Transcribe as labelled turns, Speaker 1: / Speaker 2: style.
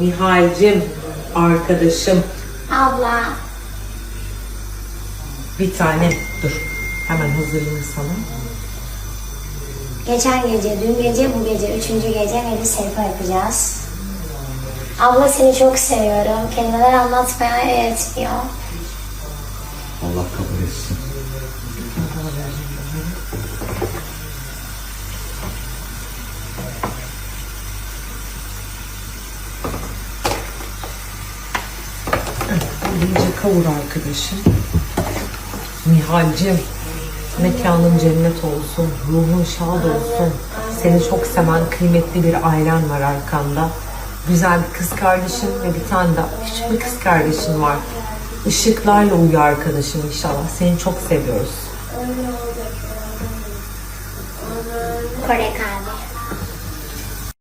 Speaker 1: Nihal'cim, arkadaşım.
Speaker 2: Abla.
Speaker 1: Bir tane dur. Hemen hazırlayayım sana.
Speaker 2: Geçen gece, dün gece, bu gece, üçüncü gece ve bir selfie yapacağız. Abla seni çok seviyorum. Kelimeler anlatmaya yetmiyor.
Speaker 3: Allah kabul etsin.
Speaker 1: İyice kavur arkadaşım. Nihal'cim, mekanın cennet olsun, ruhun şad olsun. Seni çok seven kıymetli bir ailen var arkanda. Güzel bir kız kardeşin ve bir tane de küçük bir kız kardeşin var. Işıklarla uyu arkadaşım inşallah. Seni çok seviyoruz.
Speaker 2: Kore kalbi.